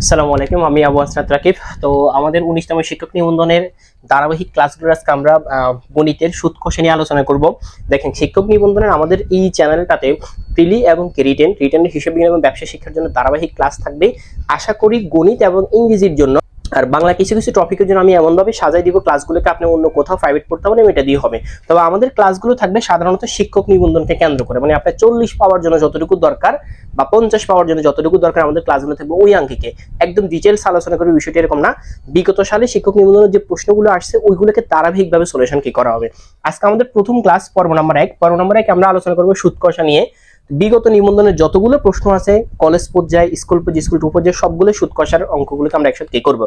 আসসালামু আলাইকুম, আমি আবু আসনাত রাকিব। তো আমাদের উনিশতম শিক্ষক নিবন্ধনের ধারাবাহিক ক্লাসগুলো আজকে আমরা গণিতের সুৎকষে নিয়ে আলোচনা করব। দেখেন, শিক্ষক নিবন্ধনের আমাদের এই চ্যানেলটাতে প্রিলি এবং রিটেন, রিটেনের হিসাব এবং ব্যবসা শিক্ষার জন্য ধারাবাহিক ক্লাস থাকবে। আশা করি গণিত এবং ইংরেজির জন্য আর বাংলা কিছু কিছু টপিকের জন্য আমি এমনভাবে সাজাই দিব ক্লাসগুলোকে আপনি অন্য কোথাও প্রাইভেট পড়তে পারেন এটা দিয়ে হবে। তবে আমাদের ক্লাসগুলো থাকবে সাধারণত শিক্ষক নিবন্ধনকে কেন্দ্র করে মানে আপনার চল্লিশ পাওয়ার জন্য যতটুকু দরকার বা পঞ্চাশ পাওয়ার জন্য যতটুকু দরকার আমাদের ক্লাসগুলো থাকবে ওই আঙ্কিকে। একদম ডিটেলস আলোচনা করবে বিষয়টি এরকম না। বিগত সালে শিক্ষক নিবন্ধনের যে প্রশ্নগুলো আসছে, ওইগুলোকে ধারাবাহিকভাবে সলিউশন কি করা হবে? আজকে আমাদের প্রথম ক্লাস পর্ব নাম্বার এক। পর্ব নাম্বার এক আমরা আলোচনা করব সুদ কষা নিয়ে। বিগত নিবন্ধনের যতগুলো প্রশ্ন আছে, কলেজ পর্যায়ে, স্কুল পর্যায়ে, স্কুল টু পর্যায়ে, সবগুলো সুদ কষার অঙ্কগুলোকে আমরা একসাথে করব?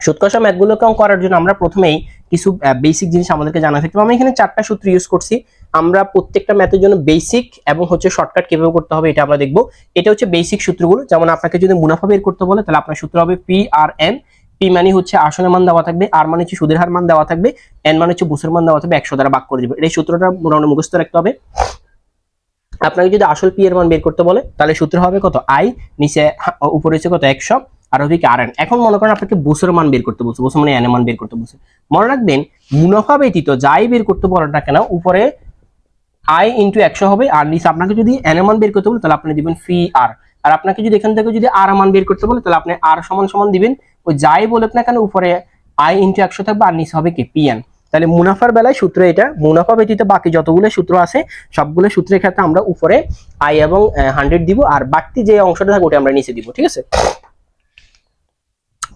সুৎকষা ম্যাথগুলোকে করার জন্য আমরা প্রথমেই কিছু বেসিক জিনিস আমাদেরকে জানা থাকতে হবে আমি এখানে চারটা সূত্র ইউজ করছি। আমরা প্রত্যেকটা ম্যাথের জন্য বেসিক এবং হচ্ছে শর্টকাট কীভাবে করতে হবে এটা আমরা দেখব। এটা হচ্ছে বেসিক সূত্রগুলো। যেমন আপনাকে যদি মুনাফা বের করতে বলে, তাহলে আপনার সূত্র হবে পি আর এন পি মানে হচ্ছে আসনের মান দেওয়া থাকবে। আর মানে হচ্ছে সুদের হার মান দেওয়া থাকবে। এন মানে হচ্ছে বুসের মান দেওয়া থাকবে। একশো দ্বারা ভাগ করে দিবে। এই সূত্রটা মোটামুটি মুখস্থ রাখতে হবে। আপনাকে যদি আসল পি এর মান বের করতে বলে, তাহলে সূত্র হবে কত? আই নিচে উপরে হচ্ছে কত? একশো। আর হবে কি আর এন এখন মনে করেন আপনাকে বুসের মান বের করতে বলছে, বুসের মানে এন মান বের করতে বলছে। মনে রাখবেন, মুনাফা ব্যতীত যাই বের করতে বলেন না কেন, উপরে আই ইন্টু একশো হবে, আর নিচে আপনাকে যদি এন মান বের করতে বলে, তাহলে আপনি দিবেন ফি আর আর আপনাকে যদি এখান থেকে যদি আর মান বের করতে বলে, তাহলে আপনি আর সমান সমান দিবেন। ওই যাই বলে না কেন, উপরে আই ইন্টু একশো থাকবে, আর নিচে হবে কি? পিএন তাহলে মুনাফার বেলায় সূত্র এটা। মুনাফা ব্যতীত বাকি যতগুলো সূত্র আছে, সবগুলো সূত্রের ক্ষেত্রে আমরা উপরে আই এবং হান্ড্রেড দিব, আর বাড়তি যে অংশটা থাকবে ওটা আমরা নিচে দিব, ঠিক আছে?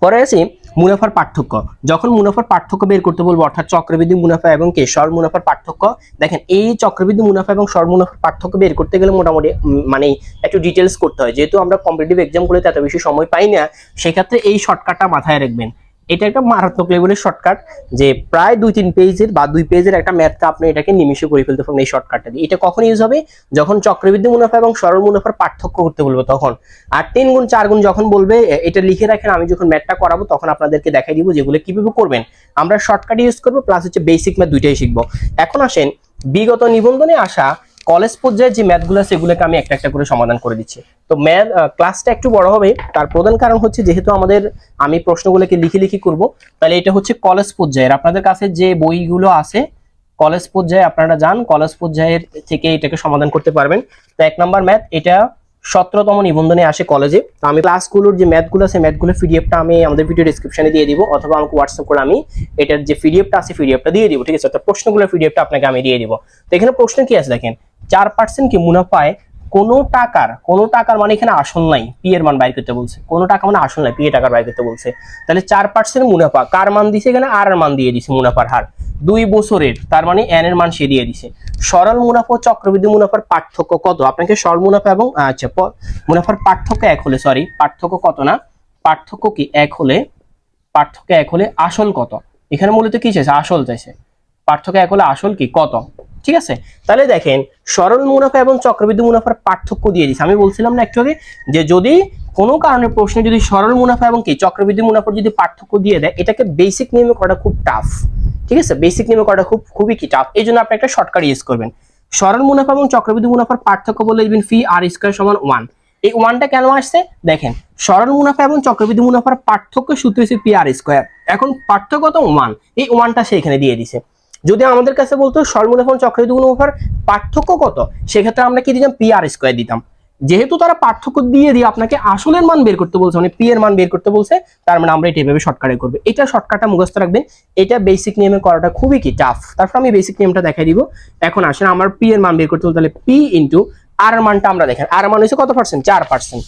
পরে আছি মুনাফার পার্থক্য। যখন মুনাফার পার্থক্য বের করতে বলব, অর্থাৎ চক্রবৃদ্ধি মুনাফা এবং কে সর মুনাফার পার্থক্য, দেখেন এই চক্রবৃদ্ধি মুনাফা এবং সর মুনাফার পার্থক্য বের করতে গেলে মোটামুটি মানে একটু ডিটেলস করতে হয়। যেহেতু আমরা কম্পিটিটিভ এক্সামগুলোতে এত বেশি সময় পাই না, সেক্ষেত্রে এই শর্টকাটটা মাথায় রাখবেন। এটা একটা মারাত্মক লেভেলের শর্টকাট যে প্রায় দুই তিন পেজের বা দুই পেজের একটা ম্যাথটা আপনি এটাকে নিমিশে করে ফেলতে পারেন এই শর্টকাটটা দিয়ে। এটা কখন ইউজ হবে? যখন চক্রবৃদ্ধি মুনাফা এবং সরল মুনাফার পার্থক্য করতে বলব তখন। আর তিন গুণ চার গুণ যখন বলবে এটা লিখে রাখেন, আমি যখন ম্যাথটা করাবো তখন আপনাদেরকে দেখাই দিব যেগুলো কীভাবে করবেন। আমরা শর্টকাট ইউজ করব প্লাস হচ্ছে বেসিক ম্যাথ দুইটাই শিখব। এখন আসেন, বিগত নিবন্ধনে আসা কলেজ পর্যায়ে যে ম্যাথগুলো আছে সেগুলোকে আমি একটা একটা করে সমাধান করে দিচ্ছি। তো ম্যাথ ক্লাসটা একটু বড় হবে, তার প্রধান কারণ হচ্ছে যেহেতু আমাদের, আমি প্রশ্নগুলোকে লিখে লিখি করব, তাহলে এটা হচ্ছে কলেজ পর্যায়ের। আপনাদের কাছে যে বইগুলো আছে, কলেজ পর্যায়ে আপনারা যান, কলেজ পর্যায়ের থেকে এটাকে সমাধান করতে পারবেন। তো এক নম্বর ম্যাথ এটা সতেরোতম নিবন্ধনে আসে কলেজে। তো আমি ক্লাসগুলোর যে ম্যাথগুলো আছে ম্যাথগুলো পিডিএফটা আমি আমাদের ভিডিও ডিসক্রিপশনে দিয়ে দিব, অথবা আমাকে হোয়াটসঅ্যাপ করে আমি এটার যে পিডিএফটা আছে পিডিএফটা দিয়ে দিব, ঠিক আছে? তো প্রশ্নগুলোর পিডিএফটা আপনাকে আমি দিয়ে দিব। তো এখানে প্রশ্ন কি আছে দেখেন? চার পার্সেন্ট কি মুনাফায় কোনো টাকার কোনো টাকার মানে এখানে আসল নাই পি এর মান বাইর করতে বলছে। কোনো টাকা মানে আসল নাই পি এর টাকার বাইর করতে বলছে। তাহলে চার পার্সেন্ট মুনাফা, কার মান দিছে এখানে? আর মান দিয়ে দিছে মুনাফার হার। দুই বছরের, তার মানে এন এর মান সে দিয়ে দিছে। সরল মুনাফা ও চক্রবৃদ্ধি মুনাফার পার্থক্য কত? আপনাকে সরল মুনাফা এবং আচ্ছা মুনাফার পার্থক্য এক হলে সরি পার্থক্য কত না? পার্থক্য কি এক হলে, পার্থক্য এক হলে আসল কত? এখানে মূলত কি চাইছে? আসল চাইছে। পার্থক্য এক হলে আসল কি? কত? ঠিক আছে? তাহলে দেখেন সরল মুনাফা এবং চক্রবৃদ্ধি মুনাফার পার্থক্য দিয়ে দিচ্ছে আমি বলছিলাম না একটু আগে যে যদি কোনো কারণে প্রশ্নে যদি সরল মুনাফা এবং কি চক্রবৃদ্ধি মুনাফার যদি পার্থক্য দিয়ে দেয়, এটাকে বেসিক নিয়মে করাটা খুব টাফ ঠিক আছে? বেসিক নিয়মে করাটা খুব, খুবই কি টাফ এই জন্য আপনি একটা শর্টকাট ইউজ করবেন। সরল মুনাফা এবং চক্রবৃদ্ধি মুনাফার পার্থক্য বলে দিবেন ফি আর স্কোয়ার সমান ওয়ান এই ওয়ানটা কেন আসছে? দেখেন সরল মুনাফা এবং চক্রবৃদ্ধি মুনাফার পার্থক্য সূত্র হচ্ছে পি আর স্কোয়ার এখন পার্থক্য তো ওয়ান এই ওয়ানটা সে এখানে দিয়ে দিছে। যদি আমাদের কাছে বলতো মুনাফা এবং চক্রবৃদ্ধি মুনাফার পার্থক্য কত? সেক্ষেত্রে আমরা কি দিতাম? পি আর স্কোয়ার দিতাম। যেহেতু তারা পার্থক্য দিয়ে দিয়ে আপনাকে আসলের মান বের করতে বলছে মানে পি এর মান বের করতে বলছে, তার মানে আমরা এটা এভাবে শর্টকাটে করব। এটা শর্টকাটটা মুখস্থ রাখবেন। এটা বেসিক নিয়মে করাটা খুবই কি টাফ তারপর আমি বেসিক নিয়মটা দেখাই দিব। এখন আসেন, আমার পি এর মান বের করতে বলতে তাহলে পি ইন্টু আর মানটা আমরা দেখেন। আর মান হচ্ছে কত পার্সেন্ট চার পার্সেন্ট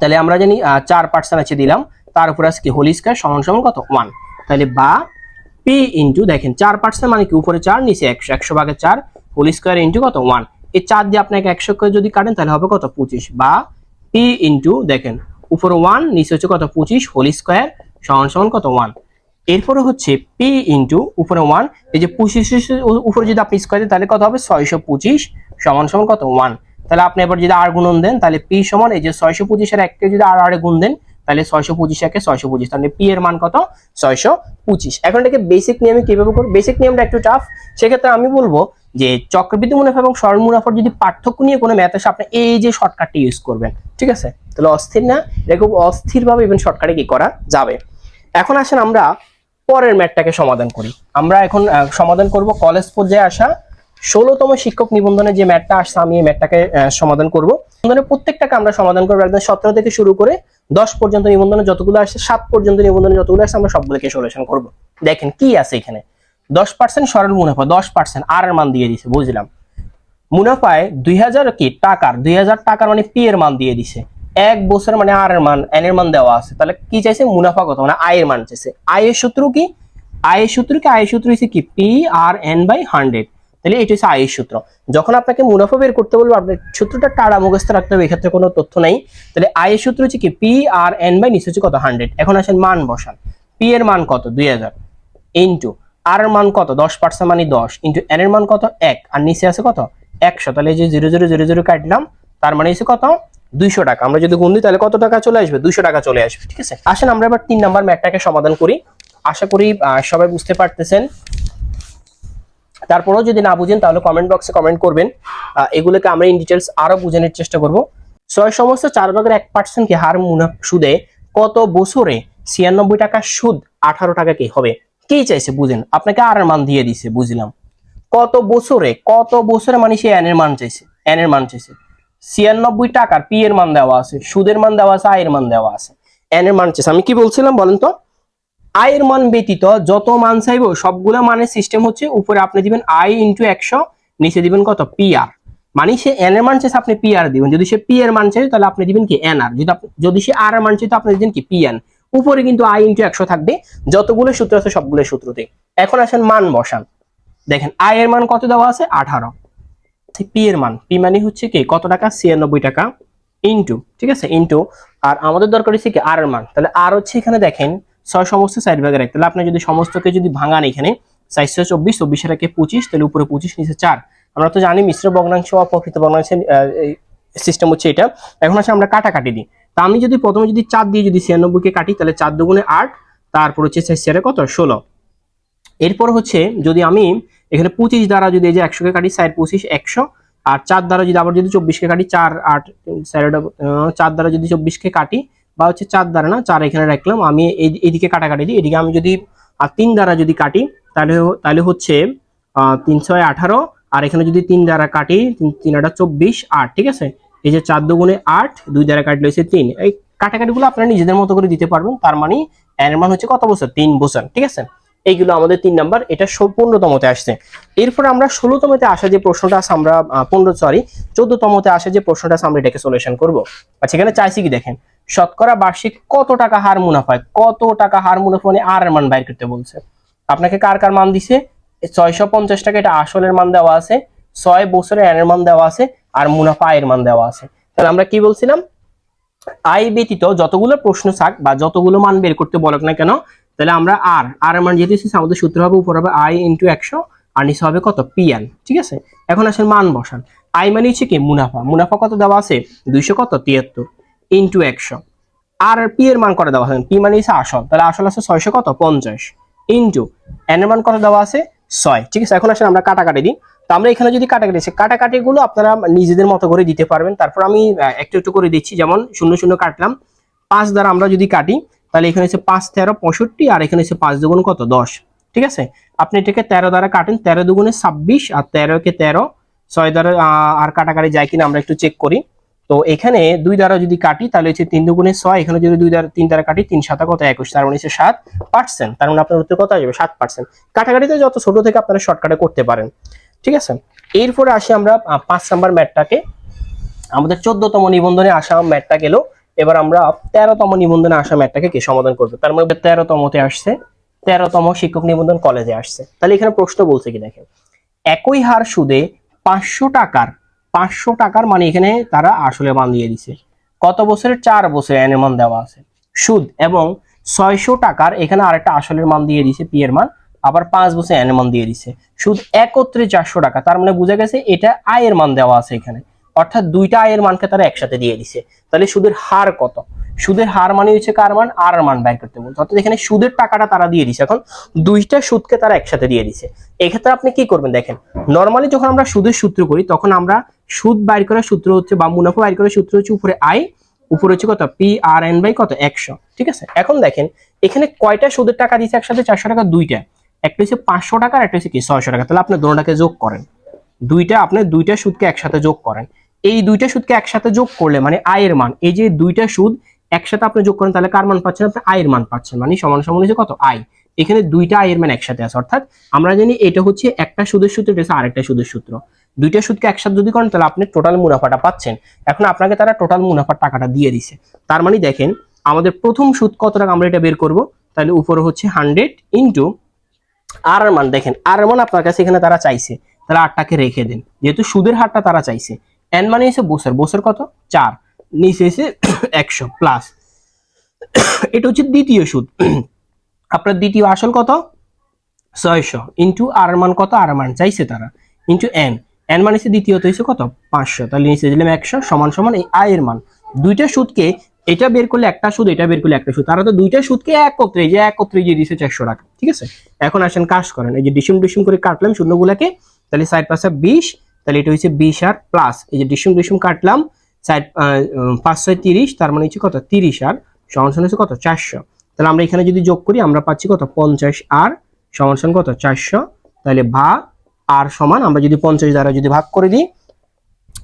তাহলে আমরা জানি চার পার্সেন্ট আছে দিলাম। তার উপর আজকে হোল স্কয়ার সমান সমান কত? ওয়ান তাহলে বা পি ইন্টু দেখেন, চার পার্সেন্ট মানে কি? উপরে চার, নিচে একশো একশো ভাগে চার হোল স্কয়ার ইন্টু কত? ওয়ান এই চার দিয়ে আপনাকে একশো করে যদি কাটেন, তাহলে হবে কত? পঁচিশ বা পি ইন্টু দেখেন, উপরে ওয়ান নিচে হচ্ছে কত? পঁচিশ হোল স্কয়ার সমান সমান কত? ওয়ান এরপরে হচ্ছে পি ইন্টু উপরে ওয়ান এই যে পঁচিশ উপরে যদি আপনি স্কোয়ার দেন, তাহলে কত হবে? ছয়শো পঁচিশ, সমান সমান কত? ওয়ান তাহলে আপনি এবার যদি আর গুণন দেন, তাহলে পি সমান, এই যে ছয়শো পঁচিশের এককে যদি আর আর গুণ দেন তাহলে ছয়শো পঁচিশ একে ছয়শো পঁচিশ, তাহলে পি এর মান কত? ছয়শো পঁচিশ। এখন এটাকে বেসিক নিয়মে কীভাবে করব? বেসিক নিয়মটা একটু টাফ সেক্ষেত্রে আমি বলব যে চক্রবৃদ্ধি মুনাফা এবং সরল মুনাফার যদি পার্থক্য নিয়ে কোনো ম্যাথ আসে আপনি এই যে শর্টকাটটি ইউজ করবেন, ঠিক আছে? তাহলে অস্থির না? এটা খুব অস্থিরভাবে ইভেন শর্টকাটে কি করা যাবে? এখন আসেন আমরা পরের ম্যাথটাকে সমাধান করি। আমরা এখন সমাধান করব কলেজ পর্যায়ে আসা ষোলোতম শিক্ষক নিবন্ধনে যে ম্যাথটা আসছে আমি এই ম্যাথটাকে আহ, সমাধান করব। নিবন্ধনের প্রত্যেকটাকে আমরা সমাধান করব। একদম সতেরো থেকে শুরু করে দশ পর্যন্ত নিবন্ধনে যতগুলো আসছে সাত পর্যন্ত নিবন্ধনে যতগুলো আসছে আমরা সবগুলোকে সলিউশন করব। দেখেন কি আছে এখানে। দশ পার্সেন্ট সরল মুনাফা দশ পার্সেন্ট আর এর মান দিয়ে দিছে বুঝলাম। মুনাফায় দুই হাজার কি? টাকার দুই হাজার টাকার মানে পি এর মান দিয়ে দিছে। এক বছর মানে আর এর মান এন এর মান দেওয়া আছে। তাহলে কি চাইছে? মুনাফা কত? মানে আয়ের মান চাইছে। আয়ের সূত্র কি? আয়ের সূত্র কি? আয়ের সূত্র হচ্ছে কি? P R N by hundred তাহলে এটা হচ্ছে আয়ের সূত্র। যখন আপনাকে মুনাফা বের করতে বলব, আপনার সূত্রটা টাড়া মুখস্থ রাখতে হবে, এক্ষেত্রে কোনো তথ্য নাই। তাহলে আয়ের সূত্র হচ্ছে কি? পি আর এন বাই নিচে হচ্ছে কত? হান্ড্রেড এখন আসেন মান বসান। পি এর মান কত? দুই হাজার। ইন্টু আর এর মান কত? দশ পার্সেন্ট মানে দশ। ইন্টু এন এর মান কত? এক। আর নিচে আছে কত? একশো। তাহলে যে জিরো জিরো জিরো জিরো কাটলাম, তার মানে এসে কত? দুইশো টাকা। আমরা যদি গুণ দিই, তাহলে কত টাকা চলে আসবে? দুইশো টাকা চলে আসবে, ঠিক আছে? আসেন আমরা এবার তিন নাম্বার ম্যাটটাকে সমাধান করি। আশা করি সবাই বুঝতে পারতেছেন। তারপরেও যদি না বুঝেন, তাহলে কমেন্ট বক্সে কমেন্ট করবেন। এগুলোকে আমরা ইন ডিটেলস আরও বোঝানোর চেষ্টা করব। ছয় সমস্ত চার ভাগের এক পার্সেন্ট কি হার মুনাফ সুদে কত বছরে ছিয়ানব্বই টাকা সুদ, আঠারো টাকা কি হবে? কি চাইছে বুঝেন? আপনাকে আর মান দিয়ে দিছে, বুঝলাম। কত বছরে কত বছরে মানে সে এন এর মান চাইছে এন এর মান চাইছে। ছিয়ানব্বই টাকার পি এর মান দেওয়া আছে, সুদের মান দেওয়া আছে আয়ের মান দেওয়া আছে। এন এর মান চাইছে। আমি কি বলছিলাম বলেন তো? আয়ের মান ব্যতীত যত মান চাইব, সবগুলো মানের সিস্টেম হচ্ছে উপরে আপনি দিবেন আই ইন্টু একশো, নিচে দিবেন কত? পি আর মানে সে এন এর মান চাইছে আপনি পি আর দিবেন। যদি সে পি এর মান চাই তাহলে আপনি দিবেন কি এন আর যদি যদি সে আর এর মান চাই তো আপনি দিবেন কি পি এন উপরে কিন্তু আই ইন্টু একশো থাকবে। যতগুলো সূত্র আছে সবগুলো সূত্রতে। এখন আসেন মান বসান। দেখেন আই এর মান কত দেওয়া আছে? আঠারো। পি এর মান। পি মানে হচ্ছে কি? কত টাকা? ছিয়ানব্বই টাকা। ইন্টু ঠিক আছে? ইন্টু আর আমাদের দরকার হচ্ছে কি? আর এর মান। তাহলে আর হচ্ছে এখানে দেখেন ছয় সমস্ত সাইড ভাগে রাখতে তাহলে আপনি যদি সমস্তকে যদি ভাঙান এখানে, চারশো চব্বিশ চব্বিশের একে পঁচিশ, তাহলে উপরে পঁচিশ, নিচে চার। আমরা তো জানি মিশ্র ভগ্নাংশ অপ্রকৃত ভগ্নাংশের সিস্টেম হচ্ছে এটা। এখন আছে আমরা কাটাকাটি দিই। তা আমি যদি প্রথমে যদি চার দিয়ে যদি ছিয়ানব্বইকে কাটি, তাহলে চার দুগুণে আট, তারপর হচ্ছে চার কত? ষোলো। এরপর হচ্ছে যদি আমি এখানে পঁচিশ দ্বারা যদি এই যে একশোকে কাটি সাইড পঁচিশ, একশো, আর চার দ্বারা যদি আবার যদি চব্বিশকে কাটি, চার আট স্যারেড চার দ্বারা যদি চব্বিশকে কাটি বা হচ্ছে চার দ্বারা না, চার এখানে রাখলাম। আমি এদিকে কাটাকাটি দিই। এদিকে আমি যদি তিন দ্বারা যদি কাটি, তাহলে তাহলে হচ্ছে তিনশো আঠারো, আর এখানে যদি তিন দ্বারা কাটি তিন আটা চব্বিশ, আট, ঠিক আছে? এই যে চার দুগুণে আট, দুই দ্বারা কাটলে হচ্ছে তিন। এই কাটাকাটিগুলো আপনারা নিজেদের মতো করে দিতে পারবেন। তার মানে এর মান হচ্ছে কত বছর? তিন বছর, ঠিক আছে? এইগুলো আমাদের তিন নাম্বার, এটা পনেরোতমতে আসছে। এরপর আমরা ষোলোতমতে আসা যে প্রশ্নটা আছে আমরা পনেরো সরি চোদ্দতমতে আসা যে প্রশ্নটা আছে আমরা এটাকে সলিউশন করব। আচ্ছা এখানে চাইছি কি দেখেন, শতকরা বার্ষিক কত টাকা হার মুনাফা কত টাকা হার মুনাফা মানে আর মান বাইর করতে বলছে? আপনাকে কার কার মান দিছে? ছয়শো পঞ্চাশ টাকা এটা আসলের মান দেওয়া আছে, ছয় বছরে এর মান দেওয়া আছে, আর মুনাফা আয়ের মান দেওয়া আছে। তাহলে আমরা কি বলছিলাম? আয় ব্যতীত যতগুলো প্রশ্ন থাক বা যতগুলো মান বের করতে বলক না কেন তাহলে আমরা আর আর এর মান যেহেতু এসেছে, আমাদের সূত্র হবে উপর হবে আই ইন্টু একশো আর নিচে হবে কত? পিএন ঠিক আছে? এখন আসেন মান বসান। আই মানে হচ্ছে কি? মুনাফা। মুনাফা কত দেওয়া আছে? দুইশো কত? তিয়াত্তর। ইন্টু একশো। আর পি এর মান কত দেওয়া আছে? পি মানে হচ্ছে আসল। তাহলে আসল আছে ছয়শো কত? পঞ্চাশ। ইন্টু এন এর মান কত দেওয়া আছে? ছয়। ঠিক আছে? এখন আসেন আমরা কাটাকাটি দিই। তো আমরা এখানে যদি কাটাকাটি আছে কাটাকাটি গুলো আপনারা নিজেদের মতো করে দিতে পারবেন। তারপর আমি একটু একটু করে দিচ্ছি। যেমন শূন্য শূন্য কাটলাম। পাঁচ দ্বারা আমরা যদি কাটি তাহলে এখানে হচ্ছে পাঁচ তেরো পঁয়ষট্টি, আর এখানে হচ্ছে পাঁচ দুগুণ কত? দশ। ঠিক আছে? আপনি এটাকে তেরো দ্বারা কাটেন, তেরো দুগুণে ছাব্বিশ, আর তেরোকে তেরো, ছয় দ্বারা আর কাটাকাটি যায় কিনা আমরা একটু চেক করি। তো এখানে দুই দ্বারা যদি কাটি, তাহলে হচ্ছে তিন দুগুণে ছয়, এখানে যদি দুই দ্বারা, তিন দ্বারা কাটি, তিন সাতা কত? একুশ। তার মানে হচ্ছে সাত পার্সেন্ট তার মানে আপনার উত্তর কত আসবে? সাত পার্সেন্ট কাটাকাটিতে যত ছোট থেকে আপনারা শর্টকাটে করতে পারেন। ঠিক আছে? এরপরে আসি আমরা পাঁচ নাম্বার ম্যাটটাকে। আমাদের চোদ্দতম নিবন্ধনে আসা ম্যাটটা গেল এবার আমরা তেরোতম নিবন্ধনে আসা ম্যাটটাকে কি সমাধান করব? তার মধ্যে তেরোতমতে আসছে, তেরোতম শিক্ষক নিবন্ধন কলেজে আসছে। তাহলে এখানে প্রশ্ন বলছে কি দেখেন? একই হার সুদে পাঁচশো টাকার পাঁচশো টাকার মানে এখানে তারা আসলে মান দিয়ে দিছে। কত বছরের? চার বছর এনের মান দেওয়া আছে। সুদ এবং ছয়শো টাকার এখানে আরেকটা আসলের মান দিয়ে দিছে, পি এর মান। আবার পাঁচ বছর এনের মান দিয়ে দিছে। সুদ একত্রে চারশো টাকা, তার মানে বোঝা গেছে এটা আয়ের মান দেওয়া আছে এখানে। অর্থাৎ দুইটা আয়ের মানকে তারা একসাথে দিয়ে দিছে। তাহলে সুদের হার কত? সুদের হার মানে হচ্ছে কার মান? আর মান বের করতে অর্থাৎ এখানে সুদের টাকাটা তারা দিয়ে দিছে। এখন দুইটা সুদকে তারা একসাথে দিয়ে দিছে। এক্ষেত্রে আপনি কি করবেন দেখেন নর্মালি যখন আমরা সুদের সূত্র করি, তখন আমরা সুদ বাইর করার সূত্র হচ্ছে বা মুনাফা বাইর করার সূত্র হচ্ছে উপরে আই উপরে হচ্ছে কত? পি আর এন বাই কত? একশো। ঠিক আছে? এখন দেখেন, এখানে কয়টা সুদের টাকা দিচ্ছে একসাথে? চারশো টাকা, দুইটা। একটা হচ্ছে পাঁচশো টাকা আর একটা হচ্ছে কি? ছয়শো টাকা। তাহলে আপনি দুটাকে যোগ করেন। দুইটা, আপনি দুইটা সুদকে একসাথে যোগ করেন। এই দুইটা সুদকে একসাথে যোগ করলে মানে আয়ের মান, এই যে দুইটা সুদ একসাথে আপনি যোগ করেন, তাহলে কার মান পাচ্ছেন? আপনি আয়ের মান পাচ্ছেন মানে সমান সমান হচ্ছে কত? আয়। এখানে দুইটা আয়ের মান একসাথে আছে, অর্থাৎ আমরা জানি এটা হচ্ছে একটা সুদের সূত্র, এটা আরেকটা সুদের সূত্র। দুইটা সুদকে একসাথে যদি করেন, তাহলে আপনি টোটাল মুনাফাটা পাচ্ছেন। এখন আপনাকে তারা টোটাল মুনাফার টাকাটা দিয়ে দিছে। তার মানে দেখেন, আমাদের প্রথম সুদ কত টাকা আমরা এটা বের করব? তাহলে উপরে হচ্ছে হান্ড্রেড ইন্টু আর মান। দেখেন আর মান আপনার কাছে এখানে তারা চাইছে। তাহলে আটটাকে রেখে দেন। যেহেতু সুদের হারটা তারা চাইছে। এন মানে হচ্ছে বছর। বছর কত? চার। নিচে এসে একশো প্লাস এটা হচ্ছে দ্বিতীয় সুদ। আপনার দ্বিতীয় আসল কত? ছয়শো। ইন্টু আর মান কত? আর মান চাইছে তারা। ইন্টু এন এন মানে হচ্ছে দ্বিতীয়ত হচ্ছে কত? পাঁচশো। তাহলে নিচে দিলাম একশো সমান সমান এই আয়ের মান। দুইটা সুদকে এটা বের করলে একটা সুদ, এটা বের করলে একটা সুদ। তারা তো দুইটা সুদকে একত্রে যে একত্রে যে দিছে চারশো টাকা। ঠিক আছে? এখন আসেন কাজ করেন। এই যে ডিসিম ডিসিম করে কাটলাম শূন্যগুলাকে। তাহলে সাইড পাশে বিশ তাহলে এটা হচ্ছে বিশ আর প্লাস এই যে ডিসিম ডিসিম কাটলাম সাইড পাঁচ, ছয়, তিরিশ, তার মানে হচ্ছে কত? তিরিশ আর, সমান হচ্ছে কত? চারশো। তাহলে আমরা এখানে যদি যোগ করি, আমরা পাচ্ছি কত? পঞ্চাশ আর সমান সমান কত? চারশো। তাহলে ভা আর সমান আমরা যদি পঞ্চাশ দ্বারা যদি ভাগ করে দিই,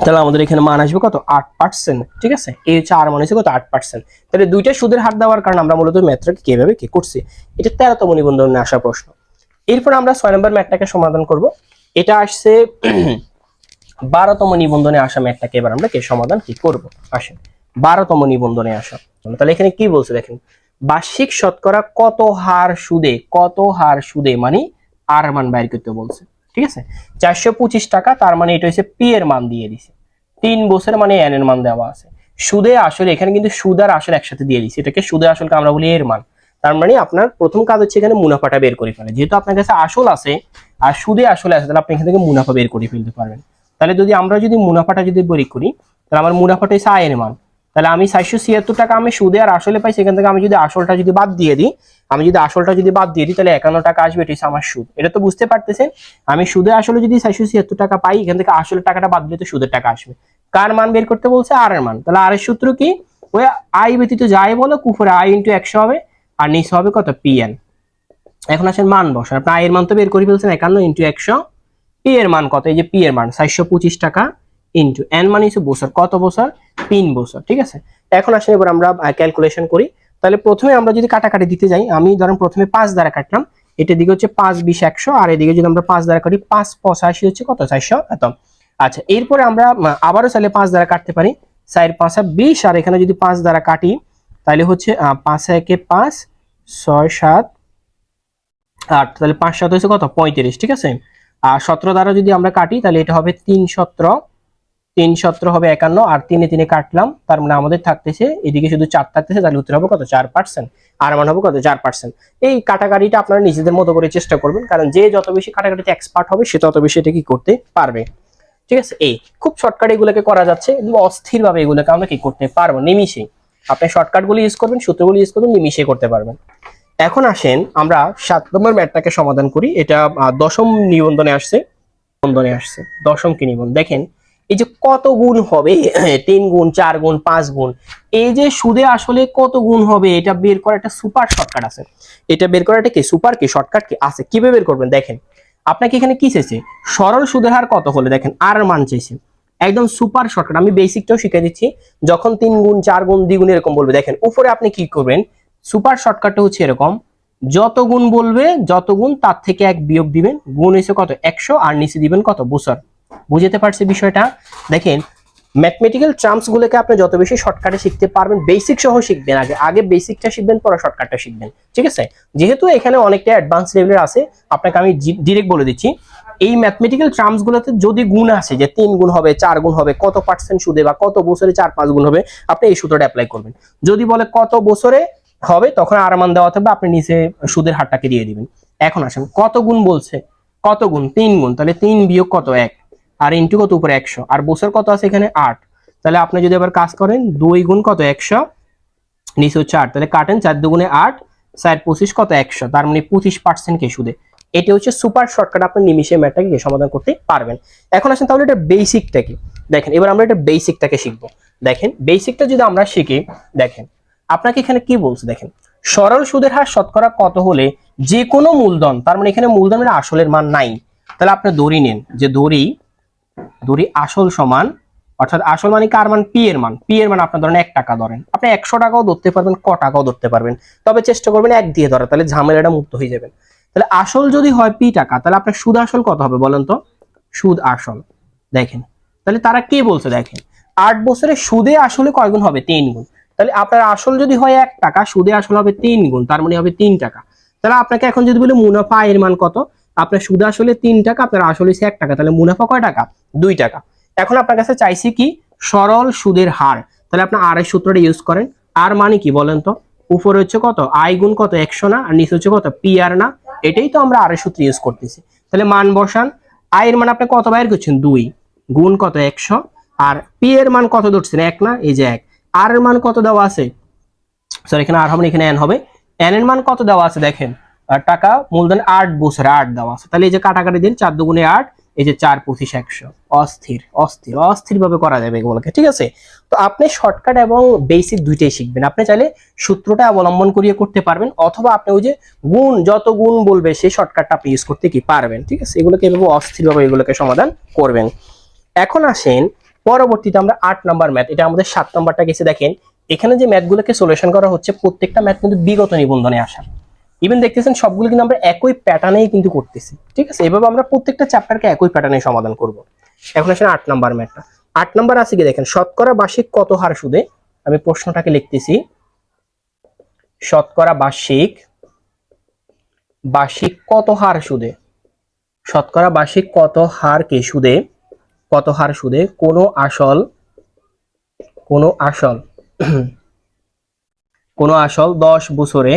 তাহলে আমাদের এখানে মান আসবে কত? আট পার্সেন্ট ঠিক আছে? এই হচ্ছে আর মান হচ্ছে কত? আট পার্সেন্ট তাহলে দুইটা সুদের হার দেওয়ার কারণে আমরা মূলত ম্যাথটাকে কীভাবে কি করছি? এটা তেরোতম নিবন্ধনে আসা প্রশ্ন। এরপর আমরা ছয় নম্বর ম্যাথটাকে সমাধান করব। এটা আসছে বারোতম নিবন্ধনে আসা ম্যাথটাকে এবার আমরা কি সমাধান কি করব? আসেন, বারোতম নিবন্ধনে আসা। তাহলে এখানে কি বলছে দেখেন, বার্ষিক শতকরা কত হার সুদে, কত হার সুদে মানে আর মান বাইর করতে বলছে, ঠিক আছে? চারশো পঁচিশ টাকা, তার মানে এটা হচ্ছে পি এর মান দিয়ে দিছে। তিন বছর মানে এন এর মান দেওয়া আছে। সুদে আসলে এখানে কিন্তু সুদ আর আসল একসাথে দিয়ে দিছে। এটাকে সুদে আসলকে আমরা বলি এর মান। তার মানে আপনার প্রথম কাজ হচ্ছে এখানে মুনাফাটা বের করে ফেলে। যেহেতু আপনার কাছে আসল আছে, আর সুদে আসলে আছে, তাহলে আপনি এখান থেকে মুনাফা বের করে ফেলতে পারবেন। তাহলে যদি আমরা যদি মুনাফাটা যদি বের করি, তাহলে আমার মুনাফাটা হচ্ছে আয়ের মান। তাহলে আমি চারশো ছিয়াত্তর টাকা আমি সুদে আর আসলে পাই, সেখান থেকে আমি যদি আসলটা যদি বাদ দিয়ে দিই, আমি যদি আসলটা যদি বাদ দিয়ে দিই, তাহলে একান্ন টাকা আসবে, এটা আমার সুদ। এটা তো বুঝতে পারতেছেন? আমি সুদে আসলে যদি চারশো ছিয়াত্তর টাকা পাই, এখান থেকে আসলে টাকাটা বাদ দিলে তো সুদের টাকা আসবে। কার মান বের করতে বলছে? আর এর মান। তাহলে আর এর সূত্র কি? ওই আই ব্যতীত যাই বলো, কুফরে আই ইন্টু একশো হবে, আর নিচে হবে কত? পি এন এখন আসেন মান বসান। আপনি আয়ের মান তো বের করে ফেলছেন, একান্ন ইন্টু একশো। পি এর মান কত? এই যে পি এর মান, চারশো পঁচিশ টাকা ইন্টু এন মানে হচ্ছে বছর। কত বছর? তিন বছর, ঠিক আছে? এখন আসলে এবার আমরা ক্যালকুলেশন করি। তাহলে প্রথমে আমরা যদি কাটাকাটি দিতে যাই, আমি ধরেন প্রথমে পাঁচ দ্বারা কাটলাম, এটার দিকে হচ্ছে পাঁচ বিশ একশো, আর এদিকে যদি আমরা পাঁচ দ্বারা কাটি, পাঁচ পঁচাশি হচ্ছে কত? চারশো এত আচ্ছা এরপরে আমরা আবারও চাইলে পাঁচ দ্বারা কাটতে পারি। চার পাঁচা বিশ, আর এখানে যদি পাঁচ দ্বারা কাটি, তাহলে হচ্ছে পাঁচ একে পাঁচ, ছয় সাত, আট, তাহলে পাঁচ সাত হচ্ছে কত? পঁয়ত্রিশ, ঠিক আছে? আর সতেরো দ্বারা যদি আমরা কাটি, তাহলে এটা হবে তিন সতেরো। তিন সতেরো হবে একান্ন, আর তিনে তিনে কাটলাম, তার মানে আমাদের থাকতেছে, এদিকে শুধু চার থাকতেছে, তাহলে উত্তর হবে কত? চার পার্সেন্ট আর মান হবে কত? চার পার্সেন্ট এই কাটাকাটিটা আপনারা নিজেদের মতো করে চেষ্টা করবেন, কারণ যে যত বেশি কাটাকাটিতে এক্সপার্ট হবে, সে তত বেশি এটা কি করতে পারবে। ঠিক আছে? এই, খুব শর্টকাট এগুলোকে করা যাচ্ছে অস্থিরভাবে এগুলোকে আমরা কি করতে পারব? নিমিশে আপনি শর্টকাটগুলো ইউজ করবেন, সূত্রগুলো ইউজ করবেন নিমিশে করতে পারবেন। এখন আসেন, আমরা সাত নম্বর ম্যাটটাকে সমাধান করি। এটা দশম নিবন্ধনে আসছে নিবন্ধনে আসছে, দশম কি নিবন্ধন দেখেন, এই যে কত গুণ হবে? তিন গুণ, চার গুণ, পাঁচ গুণ। এই যে সুদে আসলে কত গুণ হবে? এটা বের করা একটা সুপার শর্টকাট আছে। এটা বের করা একটা কি? Super key? Shortcut key? আছে। কীভাবে বের করবেন? দেখেন, আপনাকে এখানে কি চাইছে? সরল সুদের হার কত হলে? দেখেন, আর মান চাইছে। একদম সুপার শর্টকাট। আমি বেসিকটাও শিখে দিচ্ছি। যখন তিন গুণ, চার গুণ, দ্বিগুণ এরকম বলবে। দেখেন, উপরে আপনি কি করবেন? সুপার শর্টকাটটা হচ্ছে এরকম। যত গুণ বলবে, যত গুণ তার থেকে এক বিয়োগ দিবেন। গুণ এসে কত? একশো, আর নিচে দিবেন কত? বছর। বুঝতে পারছি বিষয়টা? দেখেন ম্যাথমেটিক্যাল টার্মস গুলোকে আপনি যত বেশি শর্টকাটে শিখতে পারবেন বেসিক সহ শিখবেন আগে। আগে বেসিকটা শিখবেন, পরে শর্টকাটটা শিখবেন। ঠিক আছে? যেহেতু এখানে অনেকটা অ্যাডভান্স লেভেলের আছে, আপনাকে আমি ডিরেক্ট বলে দিচ্ছি। এই ম্যাথমেটিক্যাল টার্মস গুলোতে যদি গুণ আসে, যে তিন গুণ হবে, চার গুণ হবে, কত পার্সেন্ট সুদে বা কত বছরে চার পাঁচ গুণ হবে, আপনি এই সূত্রটা অ্যাপ্লাই করবেন। যদি বলে কত বছরে হবে, তখন আর মান দেওয়া থাকবে, আপনি নিচে সুদের হারটাকে দিয়ে দিবেন। এখন আসেন, কত গুণ বলছে? কত গুণ? তিন গুণ। তাহলে তিন বিয়োগ কত? এক। আর ইন্টু কত? উপরে একশো। আর বছর কত আছে এখানে? আট। তাহলে আপনি যদি আবার কাজ করেন, দুই গুণ কত? একশো। নিচে হচ্ছে আট। তাহলে কাটেন, চার দুগুণে আট, চার পঁচিশ কত? একশো। তার মানে পঁচিশ পার্সেন্ট কে সুদে। এটি হচ্ছে সুপার শর্টকাট আপনি নিমিশে ম্যাটটাকে সমাধান করতে পারবেন। এখন আসেন, তাহলে এটা বেসিকটা কি? দেখেন, এবার আমরা এটা বেসিকটাকে শিখব। দেখেন বেসিকটা যদি আমরা শিখি, দেখেন আপনাকে এখানে কি বলছে দেখেন? সরল সুদের হার শতকরা কত হলে যে কোনো মূলধন, তার মানে এখানে মূলধনের আসলের মান নাই, তাহলে আপনি দড়ি নেন, যে দড়ি দড়ি আসল সমান, অর্থাৎ আসল মানে কার মান? পি এর মান। পি এর মান আপনার ধরেন এক টাকা ধরেন। আপনি একশো টাকাও ধরতে পারবেন, ক টাকাও ধরতে পারবেন। তবে চেষ্টা করবেন এক দিয়ে ধরা তাহলে ঝামেলাটা মুক্ত হয়ে যাবেন তাহলে আসল যদি হয় পি টাকা, তাহলে আপনার সুদ আসল কত হবে বলেন তো? সুদ আসল। দেখেন। তাহলে তারা কি বলছে দেখেন? আট বছরে সুদে আসলে কয় গুণ হবে? তিন গুণ তাহলে আপনার আসল যদি হয় এক টাকা, সুদে আসল হবে তিন গুণ, তার মানে হবে তিন টাকা। তাহলে আপনাকে এখন যদি বলি মুনাফা এর মান কত? আপনার সুদ আসলে তিন টাকা, আপনার আসলে হচ্ছে এক টাকা। তাহলে মুনাফা কয় টাকা? দুই টাকা। এখন আপনার কাছে চাইছি কি? সরল সুদের হার। তাহলে আপনি আর এর সূত্রটা ইউজ করেন। আর মানে কি বলেন তো? উপরে হচ্ছে কত? আই গুণ কত? একশো না? আর নিচে হচ্ছে কত? পি আর না? এটাই তো আমরা আর এর সূত্র ইউজ করতেছি। তাহলে মান বসান। আই এর মান আপনি কত বাইর করছেন? দুই। গুণ কত? একশো। আর পি এর মান কত ধরছেন? এক না? এই যে এক। আর এর মান কত দেওয়া আছে? স্যার এখানে আর হবে না, এখানে এন হবে। এন এর মান কত দেওয়া আছে, দেখেন? টাকা মূলধন আট বছরে আট দেওয়া আছে। তাহলে এই যে কাটাকাটি দিন, চার দুগুণে আট, এই যে চার পঁচিশ একশো। অস্থির অস্থির অস্থির ভাবে করা যাবে এগুলোকে, ঠিক আছে? তো আপনি শর্টকাট এবং বেসিক দুইটাই শিখবেন। আপনি চাইলে সূত্রটা অবলম্বন করিয়ে করতে পারবেন, অথবা আপনি ওই যে গুণ, যত গুণ বলবে, সেই শর্টকাটটা আপনি ইউজ করতে কি পারবেন, ঠিক আছে? এগুলোকে এভাবে অস্থির ভাবে এগুলোকে সমাধান করবেন। এখন আসেন পরবর্তীতে আমরা আট নাম্বার ম্যাথ, এটা আমাদের সাত নাম্বারটা গেছে, দেখেন। এখানে যে ম্যাথগুলোকে সলিউশন করা হচ্ছে, প্রত্যেকটা ম্যাথ কিন্তু বিগত নিবন্ধনে আসা। ইভেন দেখতেছেন, সবগুলো কিন্তু আমরা একই প্যাটার্নেই কিন্তু করতেছি, ঠিক আছে? এভাবে আমরা প্রত্যেকটা চ্যাপ্টারকে একই প্যাটার্নে সমাধান করব। এখন আসেন আট নাম্বার ম্যাথটা। আট নাম্বার আছে কি দেখেন, শতকরা বার্ষিক কত হার সুদে? আমি প্রশ্নটাকে লিখতেছি। শতকরা বার্ষিক বার্ষিক কত হার সুদে? শতকরা বার্ষিক কত হার কে সুদে কত হার সুদে? কোনো আসল কোনো আসল কোনো আসল দশ বছরে,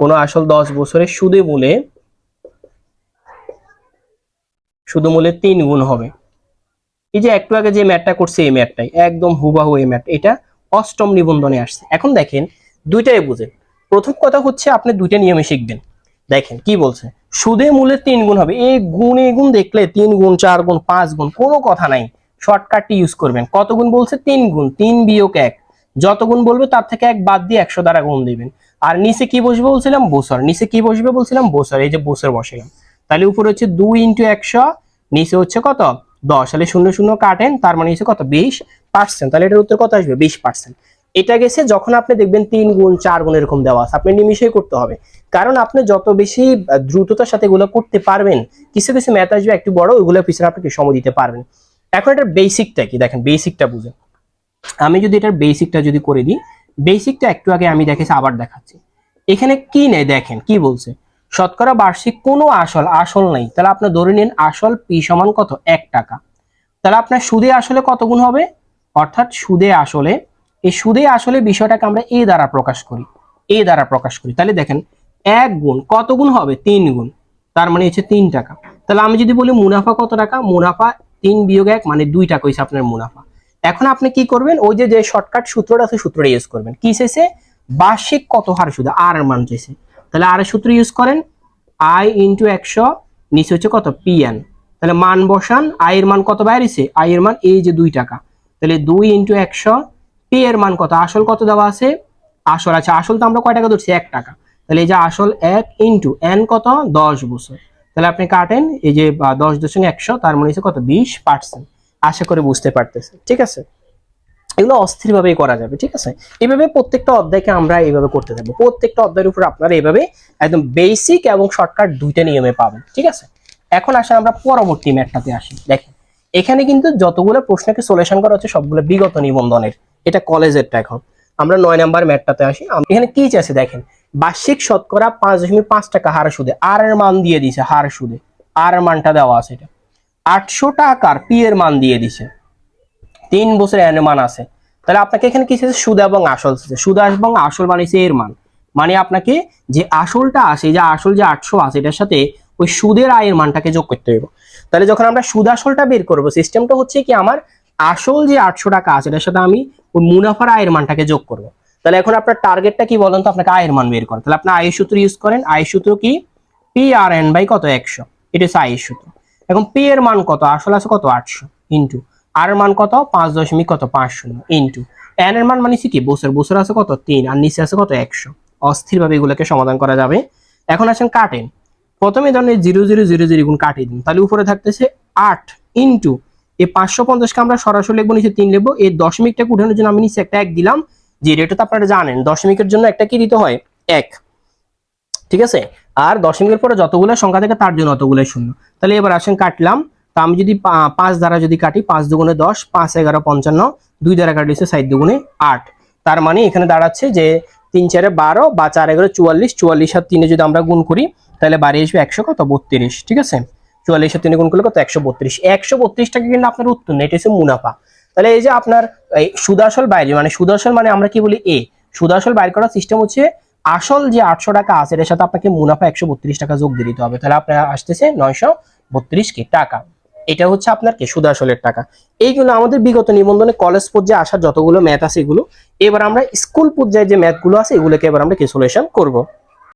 কোনো আসল দশ বছরে সুদে মূলে সুদে মূলে তিন গুণ হবে। এই যে একটু আগে যে ম্যাটটা করছে, এই ম্যাটটাই, একদম হুবাহু এই ম্যাট, এটা অষ্টম নিবন্ধনে আসছে। এখন দেখেন, দুইটাই বুঝেন। প্রথম কথা হচ্ছে আপনি দুইটা নিয়মে শিখবেন। দেখেন, কি বলছে? সুদে মূলে তিন গুণ হবে। এই গুণ এই গুণ দেখলে তিন গুণ, চার গুণ, পাঁচ গুণ, কোনো কথা নাই। শর্টকাটটি ইউজ করবেন। কত গুণ বলছে? তিন গুণ, তিন বিয়োগ এক। যত গুণ বলবে তার থেকে এক বাদ দিয়ে একশো দ্বারা গুণ দিবেন। আর নিচে কি বসবে বলছিলাম? বছর নিচে কি বসবে বলছিলাম? বছর এই যে বছর বসালাম তাহলে উপরে হচ্ছে দুই ইন্টু একশো, নিচে হচ্ছে কত? দশ। তাহলে শূন্য শূন্য কাটেন, তার মানে হচ্ছে কত? বিশ পার্সেন্ট। তাহলে এটার উত্তর কত আসবে? বিশ পার্সেন্ট। এটা গেছে যখন আপনি দেখবেন তিন গুণ, চার গুণ এরকম দেওয়া আছে। আপনি নিমিশেই করতে হবে। কারণ আপনি যত বেশি দ্রুততার সাথে এগুলো করতে পারবেন, কিছু কিছু ম্যাথ আসবে একটু বড়, ওইগুলোর পিছনে আপনি সময় দিতে পারবেন। এখন এটার বেসিকটা কি? দেখেন বেসিকটা বুঝেন। আমি যদি এটার বেসিকটা যদি করে দিই বেসিকটা একটু আগে আমি দেখেছি, আবার দেখাচ্ছি। এখানে কি নেই? দেখেন, কি বলছে? শতকরা বার্ষিক কোনো আসল আসল নেই। তাহলে আপনি ধরে নিন, আসল পি সমান কত? এক টাকা। তাহলে আপনার সুদে আসলে কত গুণ হবে? অর্থাৎ সুদে আসলে এই সুদে আসলে বিষয়টাকে আমরা এ দ্বারা প্রকাশ করি, এ দ্বারা প্রকাশ করি। তাহলে দেখেন, এক গুণ, কত গুণ হবে? তিন গুণ। তার মানে হচ্ছে তিন টাকা। তাহলে আমি যদি বলি মুনাফা কত টাকা? মুনাফা তিন বিয়োগ এক মানে দুই টাকা হয়েছে আপনার মুনাফা। এখন আপনি কি করবেন? ওই যে যে শর্টকাট সূত্রটা আছে, সূত্রটা ইউজ করবেন। কি চাইছে? বার্ষিক কত হার সুদ, আর মান চাইছে। তাহলে আর সূত্র ইউজ করেন আই ইন্টু একশো, নিচে হচ্ছে কত? পি এন তাহলে মান বসান আই এর মান কত বাইরেছে? আই এর মান এই যে দুই টাকা। তাহলে দুই ইন্টু একশো পি এর মান কত? আসল কত দেওয়া আছে? আসল আছে আসল তো আমরা কয় টাকা ধরছি? এক টাকা। তাহলে এই যে আসল এক ইন্টু এন কত? দশ বছর। তাহলে আপনি কাটেন, এই যে দশ দশমিক একশো, তার মানে হচ্ছে কত? বিশ পার্সেন্ট আশা করে বুঝতে পারতেছেন, ঠিক আছে? এগুলো অস্থিরভাবেই করা যাবে, ঠিক আছে? এইভাবে প্রত্যেকটা অধ্যায়কে আমরা এইভাবে করতে থাকব। প্রত্যেকটা অধ্যায়ের উপর আপনারা এইভাবে একদম বেসিক এবং শর্টকাট দুইটা নিয়মে পাবেন, ঠিক আছে? এখন আসে আমরা পরবর্তী ম্যাটটাতে আসি। দেখেন, এখানে কিন্তু যতগুলো প্রশ্নকে সলিউশন করা হচ্ছে, সবগুলো বিগত নিবন্ধনের। এটা কলেজেরটা এখন। আমরা নয় নাম্বার ম্যাটটাতে আসি। এখানে কি চাইছে দেখেন, বার্ষিক শতকরা পাঁচ দশমিক পাঁচ টাকা হার সুদে, আর এর মান দিয়ে দিছে হার সুদে। আর মানটা দেওয়া আছে এটা। আটশো টাকার পি এর মান দিয়ে দিছে তিন বছর এর মান আছে। তাহলে আপনাকে এখানে কি চাইছে সুদ এবং আসল চাইছে সুদ এবং আসল বানিয়েছে এর মান। মানে আপনাকে যে আসলটা আসে যে আসল যে আটশো আছে, এটার সাথে ওই সুদের আয়ের মানটাকে যোগ করতে হবে তাহলে যখন আমরা সুদ আসলটা বের করব সিস্টেমটা হচ্ছে কি আমার আসল যে আটশো টাকা আছে, এটার সাথে আমি ওই মুনাফার আয়ের মানটাকে যোগ করব। তাহলে এখন আপনার টার্গেটটা কি বলেন তো? আপনাকে আয়ের মান বের করেন তাহলে আপনি আয়ের সূত্র ইউজ করেন। আয়ের সূত্র কি? পি আর এন বাই কত? একশো। এটা হচ্ছে আয়ের সূত্র। এখন পি এর মান কত? আসলে আছে কত? আটশো। ইন্টু আর এর মান কত? পাঁচ দশমিক কত? পাঁচ শূন্য। ইন্টু এন এর মান মানে কি? বছর। বছর আছে কত? তিন। আর নিচে আছে কত? একশো। অস্থিরভাবে এগুলোকে সমাধান করা যাবে। এখন আসেন কাটেন। প্রথমে ধরেন জিরো জিরো জিরো জিরো গুণ কাটিয়ে দিন। তাহলে উপরে থাকতেছে আট। ইন্টু এই পাঁচশো পঞ্চাশকে আমরা সরাসরি লিখব, নিচে তিন লিখব। এই দশমিকটা উঠানোর জন্য আমি নিচে একটা এক দিলাম। যে এটা তো আপনারা জানেন, দশমিকের জন্য একটা কি দিতে হয়? এক। ঠিক আছে? আর দশমিকের পরে যতগুলো সংখ্যা থাকে তার জন্য অতগুলো শূন্য। তাহলে এবার আসেন কাটলাম। তা আমি যদি পাঁচ দ্বারা যদি কাটি, পাঁচ দুগুণে দশ, পাঁচ এগারো পঞ্চান্ন, দুই দ্বারা কাটিয়েছে সাইড দুগুণে আট। তার মানে এখানে দাঁড়াচ্ছে যে তিন চারে বারো বা চার এগারো চুয়াল্লিশ চুয়াল্লিশ আর তিনে যদি আমরা গুণ করি, তাহলে বাড়ি আসবে একশো কত? বত্রিশ। ঠিক আছে? চুয়াল্লিশ আর তিনে গুণ করলে কত? একশো বত্রিশ। একশো বত্রিশ টাকা কিন্তু আপনার উত্তর নেই, এটা হচ্ছে মুনাফা। তাহলে এই যে আপনার, এই সুদাসল বাইরে মানে সুদাসল মানে আমরা কি বলি? এ। সুদাসল বাইর করার সিস্টেম হচ্ছে আসল যে আটশো টাকা আছে, এটার সাথে আপনাকে মুনাফা একশো বত্রিশ টাকা যোগ দিয়ে দিতে হবে। তাহলে আপনার আসতেছে নয়শো বত্রিশ কে টাকা। এটা হচ্ছে আপনার কি? সুদাসলের টাকা। এইগুলো আমাদের বিগত নিবন্ধনে কলেজ পর্যায়ে আসার যতগুলো ম্যাথ আছে এগুলো, এবার আমরা স্কুল পর্যায়ে যে ম্যাথগুলো আছে, এগুলোকে এবার আমরা কি সলিউশন করব?